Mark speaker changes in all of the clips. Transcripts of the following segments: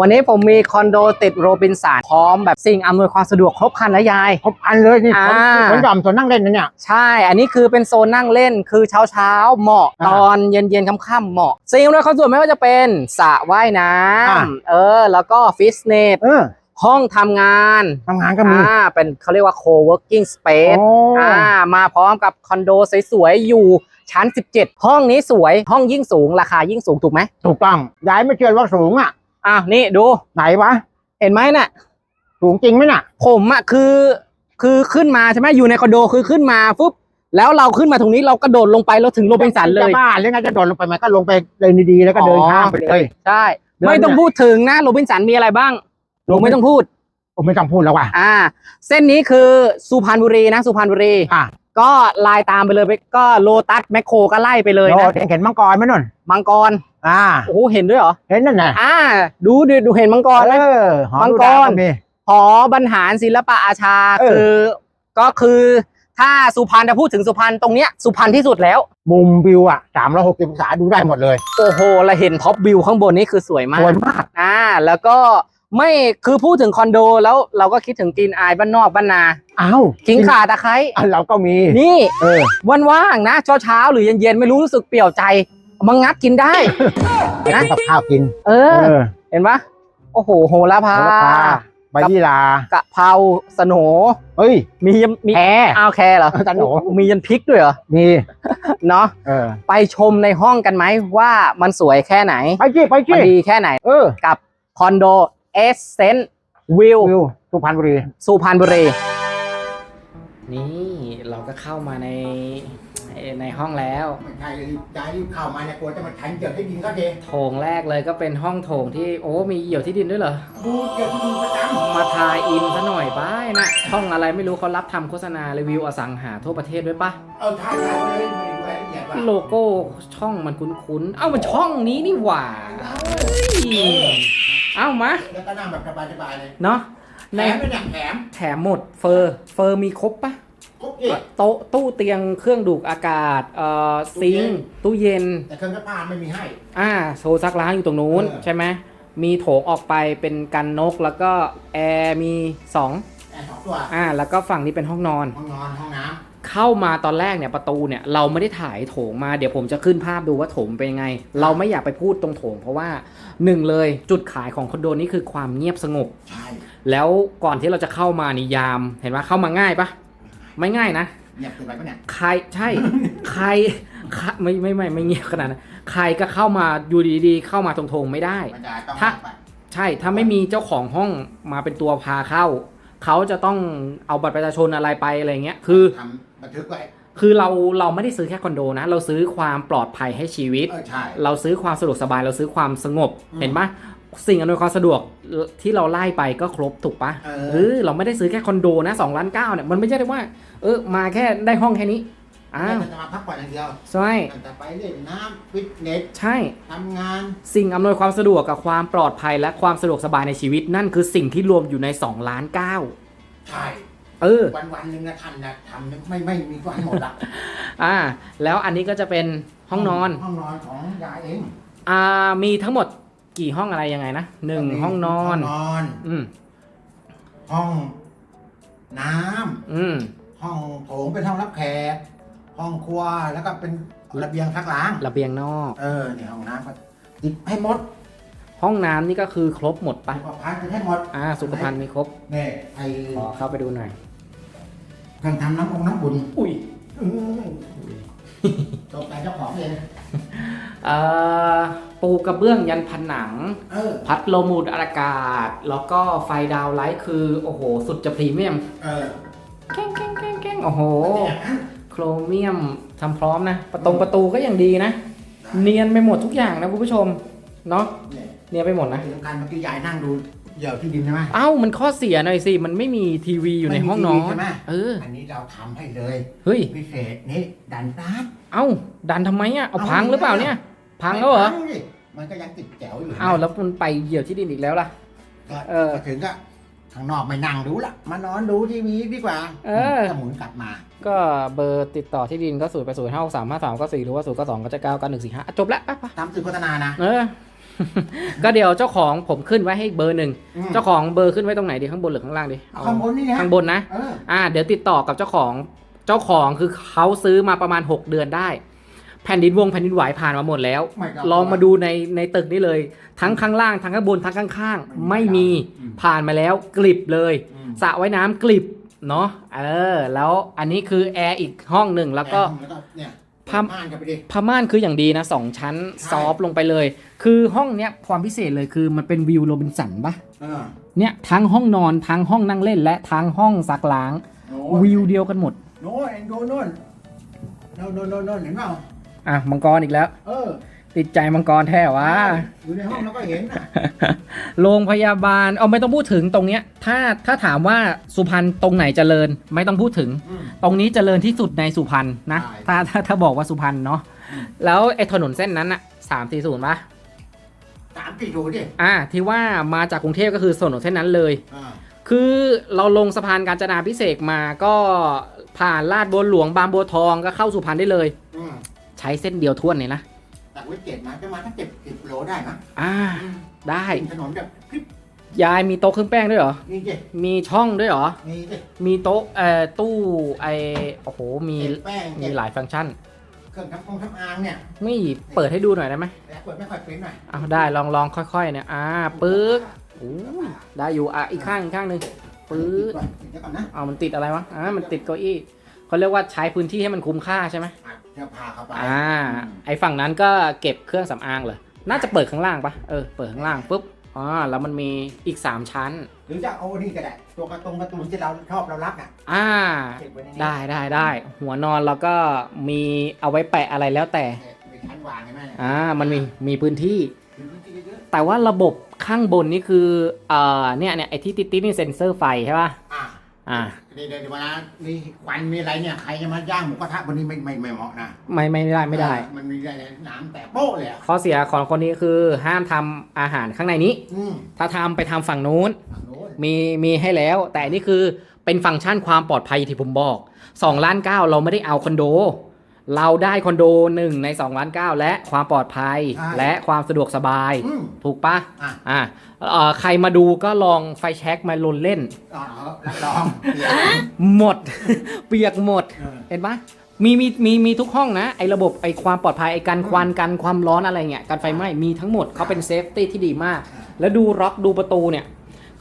Speaker 1: วันนี้ผมมีคอนโดติดโรบินสันพร้อมแบบสิ่งอำนวยความสะดวกครบครันและยาย
Speaker 2: ครบอันเลยนี่
Speaker 1: อ่า
Speaker 2: ผมหย่อมส่วนนั่งเล่นนะเนี่ย
Speaker 1: ใช่ อันนี้คือเป็นโซนนั่งเล่นคือเช้าเช้าๆเหมาะ
Speaker 2: อ่า
Speaker 1: ตอนเย็นเย็นๆค่ำๆเหมาะสิ่งอำนวยความสะดวกไม่ว่าจะเป็นสระว่ายน้
Speaker 2: อ่าำ
Speaker 1: เออ แล้วก็ฟิตเนส
Speaker 2: เออ
Speaker 1: ห้องทำงาน
Speaker 2: ทำงานก็มี
Speaker 1: อ่าเป็นเขาเรียกว่า co-working
Speaker 2: โอ้
Speaker 1: space อ่ามาพร้อมกับคอนโดสวยๆ อยู่ชั้น 17 ห้องนี้สวยห้องยิ่งสูงราคายิ่งสูงถูกไหม
Speaker 2: ถูกต้องย้ายไม่เชื่อว่าสูงอะ
Speaker 1: อ้าวนี่ดู
Speaker 2: ไหนวะ
Speaker 1: เห็นไหมน่ะ
Speaker 2: สูงจริงไหมน่ะ
Speaker 1: ผมอะคือคือขึ้นมาใช่ไหมอยู่ในคอนโดคือขึ้นมาปุ๊บแล้วเราขึ้นมาตรงนี้เรากระโดดลงไปเราถึงโรบินสันเลย
Speaker 2: จะบ้าหรือไงจะโดดลงไปมันก็ลงไปเดินดีๆแล้วก็เดินข้ามไปเลย
Speaker 1: ใช่
Speaker 2: เดิน
Speaker 1: ไม่ต้อง
Speaker 2: เนี่ย
Speaker 1: พูดถึงนะโรบินสันมีอะไรบ้างลุงไม่ต้องพูด
Speaker 2: ผมไม่ต้องพูดแล้วว่ะ
Speaker 1: อ่า เส้นนี้คือสุพรรณบุรีนะสุพรรณบุรี
Speaker 2: อะ
Speaker 1: ก็ลายตามไปเลยไปก็โลตัสแมคโครก็ไล่ไปเลย
Speaker 2: โด
Speaker 1: นะ
Speaker 2: ดเห็นมังกรไหมนุ่น
Speaker 1: มังกร
Speaker 2: อ่า
Speaker 1: โอ้โหเห็นด้วยเหรอ
Speaker 2: เห็นนั่นน่ะ
Speaker 1: อ่า ดูดูดูเห็นมังกรไหม
Speaker 2: เออหอ
Speaker 1: มัง
Speaker 2: ดู
Speaker 1: กร
Speaker 2: ดาวมี
Speaker 1: หอบรรหารศิลปะอาชา
Speaker 2: เออ
Speaker 1: คือก็คือถ้าสุพรรณจะพูดถึงสุพรรณตรงเนี้ยสุพรรณที่สุดแล้ว
Speaker 2: มุมวิวอะสามร้อยหกสิบองศาดูได้หมดเลย
Speaker 1: โอ้โหเราเห็นท็อปวิวข้างบนนี่คือสวยมา
Speaker 2: ส
Speaker 1: ก
Speaker 2: วยมาก
Speaker 1: อ่าแล้วก็ ไม่คือพูดถึงคอนโดแล้วเราก็คิดถึงกลินอายบ้านนอกบ้านนา
Speaker 2: อ้าว
Speaker 1: ขิงข่าตะไคร้
Speaker 2: อะเราก็มี
Speaker 1: นี่
Speaker 2: เออ
Speaker 1: วันว่างนะเช้าเช้าๆหรือเย็นๆไม่รู้รู้สึกเปรี่ยวใจเอามางัดกินได้
Speaker 2: ไปทำกับข้าวกิน
Speaker 1: เอ
Speaker 2: เอ
Speaker 1: อ
Speaker 2: อ
Speaker 1: เห็นปะโอ้โหโหระพา
Speaker 2: แล้วก็ปลาใบยี่ลากะ
Speaker 1: เพราสโหน
Speaker 2: เฮ้ย
Speaker 1: มียันมี
Speaker 2: แพร
Speaker 1: อ้าวแคร์เหรอ
Speaker 2: สโหน
Speaker 1: มียันพริกด้วยเหรอ
Speaker 2: มี
Speaker 1: เนาะ
Speaker 2: เออ
Speaker 1: ไปชมในห้องกันไหมว่ามันสวยแค่ไหน
Speaker 2: ไปจี้ไป
Speaker 1: มัน
Speaker 2: จี้
Speaker 1: ดีแค่ไหน
Speaker 2: เออ
Speaker 1: กับคอนโด เอสเซนวิว
Speaker 2: วิวสุพรรณบุรี
Speaker 1: สุพรรณบุรี นี่เราก็เข้ามาในในห้องแล้ว
Speaker 2: ไม่ใช่รีบย้ายรีบเข้ามาเนี่ยกลัวจะมาทันเกี่ยวที่ดินก็เด
Speaker 1: โถงแรกเลยก็เป็นห้องโถงที่โอ้มีเหี่ยวที่ดินด้วยเหรอ
Speaker 2: ดูเกี่ยวที่ดินประจำ
Speaker 1: มาทายอินซะหน่อยบ้ายนะช่องอะไรไม่รู้เขารับทำโฆษณารีวิวอสังหาทั่วประเทศด้วยปะ
Speaker 2: เออใช่ใช่เลยไม่ดูรายละเอียดว่ะ
Speaker 1: โลโก้ช่องมันคุ้นๆ เอ้ามันช่องนี้นี่หว่า เฮ้ยเอ้ามา
Speaker 2: แล้วก็นั่งแบบสบายๆเลย
Speaker 1: เนาะ
Speaker 2: แถ
Speaker 1: ใน
Speaker 2: มไม่หนักแถม
Speaker 1: แถมหมดเฟอร์เฟอร์มีครบปะ
Speaker 2: ครบอีก
Speaker 1: โต๊ะตู้เตียงเครื่องดูดอากาศเอ่อซิงค์ตู้เย็น
Speaker 2: แต่เครื่องซักผ้าไม่มีให้
Speaker 1: อ่าโซซักล้างอยู่ตรงนู้น
Speaker 2: เออ
Speaker 1: ใช่ไหมมีโถงออกไปเป็นกันนกแล้วก็แอร์มี2
Speaker 2: แอร์สองตัว
Speaker 1: อ่าแล้วก็ฝั่งนี้เป็นห้องนอน
Speaker 2: ห้องนอนห้องน้
Speaker 1: เข้ามาตอนแรกเนี่ยประตูเนี่ยเราไม่ได้ถ่ายโถงมาเดี๋ยวผมจะขึ้นภาพดูว่าโถงเป็นยังไง เราไม่อยากไปพูดตรงโถง เพราะว่าหนึ่งเลยจุดขายของคอนโดนี้คือความเงียบสงบำ
Speaker 2: ใช่
Speaker 1: แล้วก่อนที่เราจะเข้ามานิยาม เห็นว่าเข้ามาง่ายปะไม่ง่ายนะ
Speaker 2: เงียบเกินไปปะเนี่ย
Speaker 1: ใครใช่ ใครใครไม่ไม่ไม่ไม่เงียบขนาดนั้นใครก็เข้ามาอยู่ดีๆ เข้ามาตรงๆไม่ได้
Speaker 2: มันจะต้อง
Speaker 1: ถ้าใช่ถ้าไม่มีเจ้าของห้องมาเป็นตัวพาเข้า เขาจะต้องเอาบัตรประชาชนอะไรไปอะไรเงี้ยคือ
Speaker 2: ทำบันทึกไว้
Speaker 1: คือเราเราไม่ได้ซื้อแค่คอนโดนะ เราซื้อความปลอดภัยให้ชีวิต
Speaker 2: เออใช่
Speaker 1: เราซื้อความสะดวกสบายเราซื้อความสงบ
Speaker 2: อืม
Speaker 1: เห็นปะสิ่งอำนวยความสะดวกที่เราไล่ไปก็ครบถูกปะ
Speaker 2: เออ
Speaker 1: เออเราไม่ได้ซื้อแค่คอนโดนะสองล้านเก้าเนี่ยมันไม่ใช่ได้ว่า เออมาแค่ได้ห้องแค่นี้ อ้าว
Speaker 2: เราจะมาพักผ่อนอย่างเดียว
Speaker 1: ใช่
Speaker 2: เราจะไปเล่นน้ำฟิตเนส
Speaker 1: ใช่
Speaker 2: ทำงาน
Speaker 1: สิ่งอำนวยความสะดวกกับความปลอดภัยและความสะดวกสบายในชีวิตนั่นคือสิ่งที่รวมอยู่ใน2ล้านเก้า
Speaker 2: ใช่
Speaker 1: เออ
Speaker 2: วันวันๆหนึ่งนะท่านนะทำไม่ไม่มีวันหมดละ
Speaker 1: อ่า แล้วอันนี้ก็จะเป็นห้องนอน
Speaker 2: ห้องนอนของยายเอง
Speaker 1: อ่า มีทั้งหมดกี่ห้องอะไรยังไงนะหนึ่งห้องนอน
Speaker 2: ห้องนอน
Speaker 1: อืม
Speaker 2: ห้องน้ำ
Speaker 1: อืม
Speaker 2: ห้องโถงเป็นห้องรับแขก ห้องครัวแล้วก็เป็นระเบียงพักล้าง
Speaker 1: ระเบียงนอก
Speaker 2: เออเนี่ยห้องน้ำก็ติดให้หมด
Speaker 1: ห้องน้ำนี่ก็คือครบหมดปะ
Speaker 2: สุขภัณฑ์ติดให้หมด
Speaker 1: อ่า สุขภัณฑ์มีครบ
Speaker 2: เนี่ยไอ้
Speaker 1: ขอเข้าไปดูหน่อย
Speaker 2: เครื่องทำน้ำองน้ำบุญ
Speaker 1: อุ้ย
Speaker 2: อื้อตกใจเจ้าของเอง
Speaker 1: เอ่อปูกระเบื้องยันผนัง
Speaker 2: เออ
Speaker 1: พัดลมอูดอากาศ แล้วก็ไฟดาวไลท์คือ โอ้โห สุดจะพรีเมียม
Speaker 2: เออ
Speaker 1: แก้งแก้งแก้งแก้งโอ้โห
Speaker 2: เนี่ยนะ
Speaker 1: โครเมียมทำพร้อมนะ ประตงประตูก็ยังดีนะ เนียนไปหมดทุกอย่างนะคุณผู้ชม เนาะ
Speaker 2: เนี่ย
Speaker 1: เนียนไปหมดนะ
Speaker 2: ที่สำคัญเมื่อกี้ยายนั่งดูเหยี่ยวที่ดินใช่ไหม
Speaker 1: เอ้ามันข้อเสียหน่อยสิ มันไม่มีทีวีอยู่ในห้องนอ
Speaker 2: ไม่มีทีวี
Speaker 1: น
Speaker 2: ใช่ไหม
Speaker 1: เออ
Speaker 2: อันนี้เราทำให้เลย
Speaker 1: เฮ้ย
Speaker 2: พิเศษนี่ดันน้ำ
Speaker 1: เอ้า ดันทำไมอะ เอาพังหรือเปล่าเนี่ย พังแล้วเหรอ
Speaker 2: ไม่พังดิมันก็ยังติดแจ๋วอยู่นะ
Speaker 1: เอ้าแล้วมันไปเหยียบที่ดินอีกแล้วล่ะ
Speaker 2: ก็
Speaker 1: เออ
Speaker 2: ถึงก็ ข้างนอกไม่นั่งดูละมานอนดูทีวีดีกว่า
Speaker 1: เออ
Speaker 2: ก็หมุนกลับมา
Speaker 1: ก็เบอร์ติดต่อที่ดินก็ศูนย์ไปศูนย์ห้าสามห้าสามก็สี่หรือว่าศูนย์ก็สองก็จะเก้าเก้าหนึ่งสี่ห้าจบแล้วไปไป
Speaker 2: ทำสื่อโฆษณานะ
Speaker 1: เออ ก็เดี๋ยวเจ้าของผมขึ้นไว้ให้เบอร์หนึ่ง
Speaker 2: อืม
Speaker 1: เจ้าของเบอร์ขึ้นไว้ตรงไหนดีข้างบนหรือข้างล่างดีเอ
Speaker 2: ข้างบนนี่ฮะ
Speaker 1: ข้างบนนะ
Speaker 2: เออ
Speaker 1: อ่า เดี๋ยวติดต่อกับเจ้าของเจ้าของคือเขาซื้อมาประมาณ 6 เดือนได้ แผ่นดินวงแผ่นดินไหวผ่านมาหมดแล้ว
Speaker 2: ไม่ครับ
Speaker 1: ลองมาดูในในตึกนี้เลย ทั้งข้างล่างทั้งข้างบนทั้งข้างๆไม่มี
Speaker 2: อืม
Speaker 1: ผ่านมาแล้วกลิบเลย
Speaker 2: อืม
Speaker 1: สระว่ายน้ำกลิบเนาะเออ แล้วอันนี้คือแอร์อีกห้องหนึ่งแล้วก็
Speaker 2: แล้วก็เนี่ย
Speaker 1: ผ้า
Speaker 2: ม่านกันไปดิ
Speaker 1: ผ้าม่านคืออย่างดีนะสองชั้น
Speaker 2: ใช่
Speaker 1: ซอฟต์ลงไปเลย คือห้องเนี้ยความพิเศษเลยคือมันเป็นวิวโรบินสันปะ
Speaker 2: เออ
Speaker 1: เนี่ยทั้งห้องนอนทั้งห้องนั่งเล่น และทั้งห้องซักล้าง
Speaker 2: โน่น
Speaker 1: วิวเดียวกันหมด
Speaker 2: โน่นเอ็นดูโน่นโน่นโน่นโน่นโน่นเห็นเปล่า
Speaker 1: อะมังกรอีกแล้ว
Speaker 2: เออ
Speaker 1: ติดใจมังกรแท้วะ
Speaker 2: อยู่ในห้องเราก็เห็นนะ
Speaker 1: โรงพยาบาลเอาไม่ต้องพูดถึงตรงเนี้ย ถ้าถ้าถามว่าสุพรรณตรงไหนเจริญไม่ต้องพูดถึง
Speaker 2: อืม
Speaker 1: ตรงนี้เจริญที่สุดในสุพรรณนะ
Speaker 2: ใช่
Speaker 1: ถ้าถ้าถ้าบอกว่าสุพรรณเนาะ
Speaker 2: อืม
Speaker 1: แล้วไอ้ถนนเส้นนั้นอะสามสี่ศูนย์ปะ
Speaker 2: สามกี่ดูดิ
Speaker 1: อ่าที่ว่ามาจากกรุงเทพก็คือถนนเส้นนั้นเลย
Speaker 2: อ่า
Speaker 1: คือเราลงสะพานกาญจนาพิเศษกมาก็ผ่านลาดบัวหลวงบางบัวทองก็เข้าสุพรรณได้เลย
Speaker 2: อืม
Speaker 1: ใช้เส้นเดียวท่วนเลยนะ
Speaker 2: จากวิเจ็ดมาประมาณทั้งเจ็ดสิบโลได้นะ
Speaker 1: อ่า
Speaker 2: อืม
Speaker 1: ได้
Speaker 2: ถนนแบบคลิป
Speaker 1: ยายมีโต๊ะเครื่องแป้งด้วยเหรอ
Speaker 2: นี่สิ
Speaker 1: มีช่องด้วยเหรอ
Speaker 2: มีสิ
Speaker 1: มีโต๊ะเอ่อตู้ไอโอ้โห มี
Speaker 2: เก็บแป้ง
Speaker 1: มี
Speaker 2: เก็บ
Speaker 1: หลายฟังก์ชัน
Speaker 2: เครื่องทำกงทำอางเนี่ย
Speaker 1: ไม่เปิดให้ดูหน่อยได้ไหม
Speaker 2: แต่เปิดไม่ค่อยเป็นหน่อย
Speaker 1: เอาได้ลองลองค่อยๆเนี่ย อ่า ปึ๊กอู้ยได้อยู่ อะ อีกข้างอีกข้างหนึ่งปึ๊ด
Speaker 2: เดี๋ยวก่อนนะ
Speaker 1: เอามันติดอะไรวะ อ่า มันติดเก้าอี้เขาเรียกว่าใช้พื้นที่ให้มันคุ้มค่าใช่ไหม
Speaker 2: อะเดี๋ยวพาเข้าไป
Speaker 1: อ่า ไอฝั่งนั้นก็เก็บเครื่องสำอางเลยน่าจะเปิดข้างล่างปะเออ เปิดข้างล่างปุ๊บอ่าแล้วมันมีอีก 3 ชั้น
Speaker 2: หรือจะเอานี่ก็ได้ตัวการ์ตูนการ์ตูนที่เราชอบเรารักอะ
Speaker 1: อ่า
Speaker 2: เก็บไว้ในนี้
Speaker 1: ได้ได้ได้ หัวนอนแล้วก็มีเอาไว้แปะอะไรแล้วแต่
Speaker 2: เนี่ยมีชั้นวางใช่ไหมเนี่ย
Speaker 1: อ่า มันมี มีพื้นที่
Speaker 2: มีพื้นที่เยอะ
Speaker 1: แต่ว่าระบบข้างบนนี่คือ เอ่อ เนี่ยเนี่ยไอที่ติดติดๆนี่เซ็นเซอร์ไฟใช่ป่ะ
Speaker 2: ๆ อะ
Speaker 1: อ่า
Speaker 2: นี่เดี๋ยวมามีควันมีอะไรเนี่ยใครจะมาย่างหมูกระทะบนนี้ไม่ไม่ไม่เหมาะนะ
Speaker 1: ไม่ไม่ได้ไม่ได้
Speaker 2: เออมันมีอะไรน้ำแต่โป้เลยอะ
Speaker 1: ข้อเสียของคนนี้คือห้ามทำอาหารข้างในนี้
Speaker 2: อืม
Speaker 1: ถ้าทำไปทำฝั่งนู้น
Speaker 2: ฝั่งโน้น
Speaker 1: มีมีให้แล้ว แต่อันนี่คือเป็นฟังก์ชันความปลอดภัยที่ผมบอก2ล้าน9เราไม่ได้เอาคอนโด เราได้คอนโด1ใน2ล้าน9และความปลอดภัยและความสะดวกสบาย
Speaker 2: อืม
Speaker 1: ถูกปะ
Speaker 2: อะ
Speaker 1: อ่าเอ่อใครมาดูก็ลองไฟแช็กมาลนเล่น
Speaker 2: อ๋อรับรองเดี๋ยว
Speaker 1: หมด เปียกหมด
Speaker 2: เออ
Speaker 1: เห็นปะมีมีมีมีทุกห้องนะ ไอ้ระบบไอ้ความปลอดภัยไอ้กันควันกันความร้อนอะไรเงี้ยกันไฟไหม้มีทั้งหมดเขาเป็นเซฟตี้ที่ดีมาก แล้วดูล็อกดูประตูเนี่ย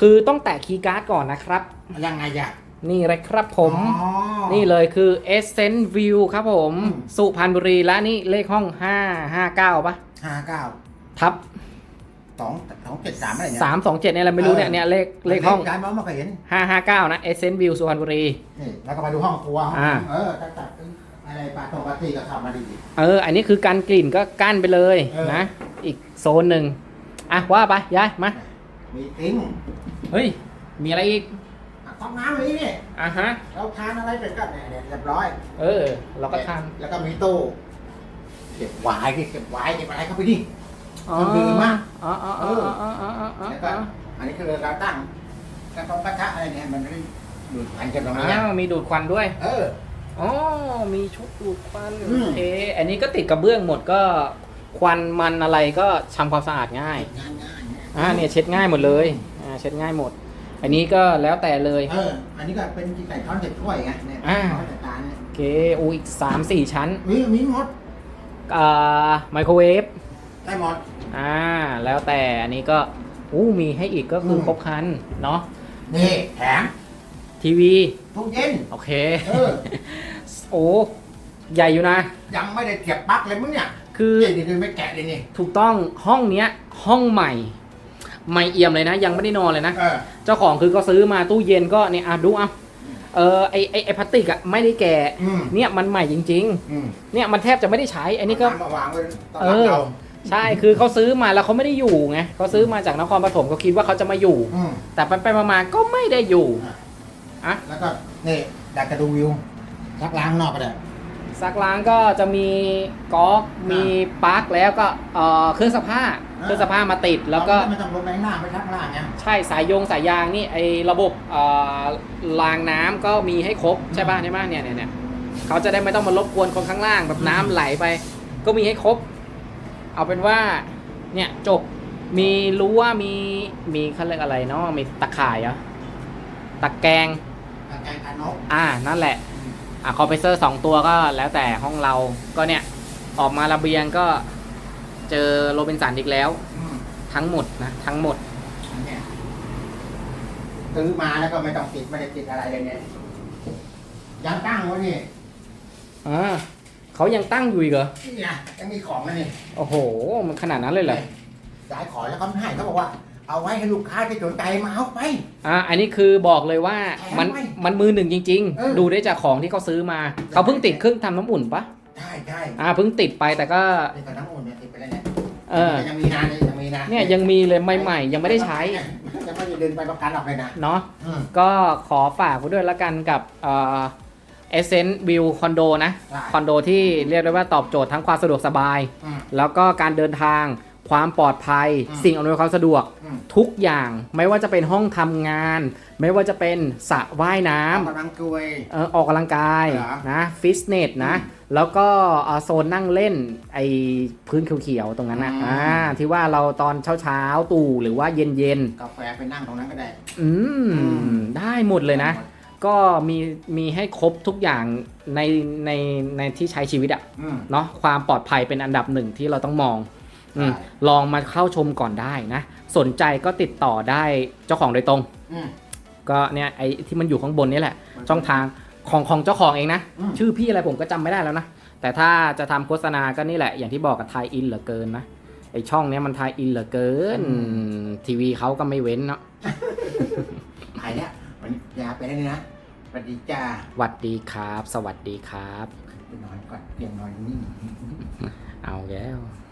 Speaker 1: คือต้องแตะคีย์การ์ดก่อนนะครับ
Speaker 2: ยังไงอะ
Speaker 1: นี่เลยครับผม
Speaker 2: อ๋อ
Speaker 1: นี่เลยคือ Essence View ครับผม
Speaker 2: อืม
Speaker 1: สุพรรณบุรีและนี่เลขห้อง 559ปะ
Speaker 2: ห้าเก้า
Speaker 1: ทับ
Speaker 2: สองสองเจ็ดสามอะไรเนี่ย
Speaker 1: 327เนี่ยอะไรไม่รู้เนี่ย
Speaker 2: เออ
Speaker 1: เนี่ยเลขเลขห้อง
Speaker 2: การมองไม่เคยเห็น
Speaker 1: 559 นะ Essence View สุพรรณบุรี
Speaker 2: นี่แล้วก็มาดูห้องครัวห้อง
Speaker 1: อ่า
Speaker 2: เออตัดตัดอะไรปลาตรงปลาตีก็เข้ามาดี
Speaker 1: เออ อันนี้คือการกลิ่นก็กั้นไปเลย
Speaker 2: เออ
Speaker 1: นะ อีกโซนหนึ่งอะว่าไปย้ายมา
Speaker 2: มีติ้ง
Speaker 1: เฮ้ย มีอะไรอีก
Speaker 2: อะห้องน้ำเลยนี่
Speaker 1: อะฮะ
Speaker 2: เราทานอะไรเสร็จก็เนี่ยเนี่ยเรียบร้อย
Speaker 1: เออ เราก็ทาน
Speaker 2: แล้วก็มีตู้เก็บไวายเก็บไวายเก็บอะไรเข้าไปดิ
Speaker 1: อ๋อ
Speaker 2: มันดีมาก
Speaker 1: อ๋ออ๋ออ๋ออ๋ออ๋ออ๋ออ๋อ
Speaker 2: แล้วก็อันนี้คือเราตั้งกระทงกระทะอะไรเนี่ยมันไม่ได้ดูดควันกันตรงนี้
Speaker 1: อ้าวมีดูดควันด้วย
Speaker 2: เออ
Speaker 1: อ๋อมีชุดดูดควัน
Speaker 2: อืม
Speaker 1: โอเค อันนี้ก็ติดกระเบื้องหมดก็ควันมันอะไรก็ทำความสะอาดง่าย
Speaker 2: งานง่ายเนี่ย
Speaker 1: อ่าเนี่ยเช็ดง่ายหมดเลย อ่าเช็ดง่ายหมด อันนี้ก็แล้วแต่เลย
Speaker 2: เออ อันนี้ก็เป็นที่ใส่ช้อนเก็บถ้วยไงเนี่ย
Speaker 1: อ่า
Speaker 2: ช้อนใส่จานเนี่ย
Speaker 1: โอเคอูอีกสามสี่ชั้น
Speaker 2: มีมีหมด
Speaker 1: อ่าไมโครเวฟ
Speaker 2: ได้หมด
Speaker 1: อ่าแล้วแต่อันนี้ก็อู้มีให้อีกก็คืออ
Speaker 2: ม
Speaker 1: ครบครันเนาะ
Speaker 2: นี่แถม
Speaker 1: ทีวี
Speaker 2: ตู้เย็น
Speaker 1: โอเค
Speaker 2: เออ
Speaker 1: โอ้ใหญ่อยู่นะ
Speaker 2: ยังไม่ได้เสียบปลั๊กเลยมึงเนี่ย
Speaker 1: คือ
Speaker 2: นี่นี่ไม่แกะเลยนี่
Speaker 1: ถูกต้องห้องเนี้ยห้องใหม่ ใหม่เอี่ยมเลยนะ ยังไม่ได้นอนเลยนะ
Speaker 2: เออ
Speaker 1: เจ้าของคือก็ซื้อมาตู้เย็นก็เนี่ยอะดูอะเออไอไอไอพลาสติกอะไม่ได้แกะ
Speaker 2: อืม
Speaker 1: เนี่ยมันใหม่จริง
Speaker 2: อืม
Speaker 1: ๆ เนี่ยมันแทบจะไม่ได้ใช้อันนี้ก็
Speaker 2: เามาวางไว้ต้อน
Speaker 1: เอ
Speaker 2: รับ
Speaker 1: อ
Speaker 2: เรา
Speaker 1: ใช่คือเขาซื้อมาแล้วเขาไม่ได้อยู่ไงเขาซื้อมาจากนครปฐมเขาคิดว่าเขาจะมาอยู่
Speaker 2: อืม
Speaker 1: แต่ไปไปๆมาๆก็ไม่ได้อยู่อะ
Speaker 2: แล้วก็นี่อยากจะดูวิวชักล้างนอกก็ได้
Speaker 1: ซักล้างก็จะมีก๊อกมีปลั๊กแล้วก็เอ่อเครื่องซักผ้า เครื่องซักผ้ามาติดแล้วก็
Speaker 2: ไม่ต้องลงไปข้างหน้าไปชักล่างไง
Speaker 1: ใช่สายโยงสายยางนี่ไอระบบเอ่อรางน้ำก็มีให้ครบใช่ป่ะใช่ป่ะเนี่ยเนี่ยเนี่ยเขาจะได้ไม่ต้องมารบกวนคนข้างล่างแบบน้ำไหลไป ก็มีให้ครบ เอาเป็นว่าเนี่ยจบมีรู้ว่ามีมีเขาเรียกอะไรเนาะมีตะข่ายเหรอะตะแกรง
Speaker 2: กางแกงกันนก
Speaker 1: อ่านั่นแหละอะคอมเพรสเซอร์สองตัวก็แล้วแต่ห้องเราก็เนี่ยออกมาระเบียงก็ เจอโรบินสันอีกแล้ว
Speaker 2: อืม
Speaker 1: ทั้งหมดนะทั้งหมด
Speaker 2: เนี่ยซื้อมาแล้วก็ไม่ต้องติดไม่ได้ติดอะไรเลยเนี่ย ยังตั้งไว้นี่
Speaker 1: อ่าเขายังตั้งอยู่อีกเหรอ
Speaker 2: นี่นะยังมีของนะนี่
Speaker 1: โอ้โห มันขนาดนั้นเลยเหรอ
Speaker 2: สายขอแล้วเขาไม่ให้เขาบอกว่า เอาไว้ให้ลูกค้าที่สนใจมาเอาไป
Speaker 1: อ่า อันนี้คือบอกเลยว่า
Speaker 2: แถม
Speaker 1: มัน
Speaker 2: ไว้
Speaker 1: มันมือหนึ่งจริง
Speaker 2: เออ
Speaker 1: ๆ ดูได้จากของที่เขาซื้อมา เขาเพิ่งติดเครื่องทำน้ำอุ่นปะ
Speaker 2: ใช่ใช่
Speaker 1: อ่า เพิ่งติดไปแต่ก็
Speaker 2: นี่กับน้ำอุ่นเนี่ยติดไปแล้ว เนี่ย
Speaker 1: เออ
Speaker 2: ยังมีนะเนี่ยยังมีนะ
Speaker 1: เนี่ยยังมีเลยใหม่ๆ ยังไม่ได้ใช้
Speaker 2: ยังไม่ได้ดึงไปประกันออกเลยนะ
Speaker 1: เนาะ
Speaker 2: อืม
Speaker 1: ก็ขอฝากไว้ด้วยละกันกับเอ่อเอเซนต์วิวคอนโดนะ
Speaker 2: ได้
Speaker 1: คอนโดที่เรียกได้ว่าตอบโจทย์ทั้งความสะดวกสบาย
Speaker 2: อืม
Speaker 1: แล้วก็การเดินทางความปลอดภัย
Speaker 2: อืม
Speaker 1: สิ่งอำนวยความสะดวก
Speaker 2: อืม
Speaker 1: ทุกอย่างไม่ว่าจะเป็นห้องทำงาน ไม่ว่าจะเป็นสระว่ายน้ำ
Speaker 2: กำลังกลวย
Speaker 1: เอ่อออกกำลังกาย
Speaker 2: เหรอ
Speaker 1: นะฟิตเนสนะ
Speaker 2: อืม
Speaker 1: แล้วก็เอ่อโซนนั่งเล่นไอพื้นเขียวๆตรงนั้นนะ
Speaker 2: อืม
Speaker 1: อ่าที่ว่าเราตอนเช้าๆตู่หรือว่าเย็น
Speaker 2: กาแฟไปนั่งตรงนั้นก็ได้
Speaker 1: ๆอืม
Speaker 2: อืม
Speaker 1: ได้หมดเลยนะ ก็มีมีให้ครบทุกอย่างในในในที่ใช้ชีวิตอะ
Speaker 2: อืม
Speaker 1: เนาะความปลอดภัยเป็นอันดับหนึ่งที่เราต้องมองอืม
Speaker 2: ใช่
Speaker 1: ลองมาเข้าชมก่อนได้นะ สนใจก็ติดต่อได้เจ้าของโดยตรง
Speaker 2: อืม
Speaker 1: ก็เนี่ยไอ้ที่มันอยู่ข้างบนนี่แหละช่องทาง ของของเจ้าของเองนะ
Speaker 2: อืม
Speaker 1: ชื่อพี่อะไรผมก็จำไม่ได้แล้วนะ แต่ถ้าจะทำโฆษณาก็นี่แหละ อย่างที่บอกกับไทยอินเหลือเกินนะ ไอช่องเนี้ยมันไทยอินเหลือเกิน ทีวีเขาก็ไม่เว้นเนาะ
Speaker 2: ไปแล้วมันยาไปแล้วนี่นะสวัสดีจ้า
Speaker 1: สวัสดีครับ สวัสดีครับ
Speaker 2: ไปนอนก่อนเตียงนอนนิ่ง
Speaker 1: เอาแล้ว
Speaker 2: ๆ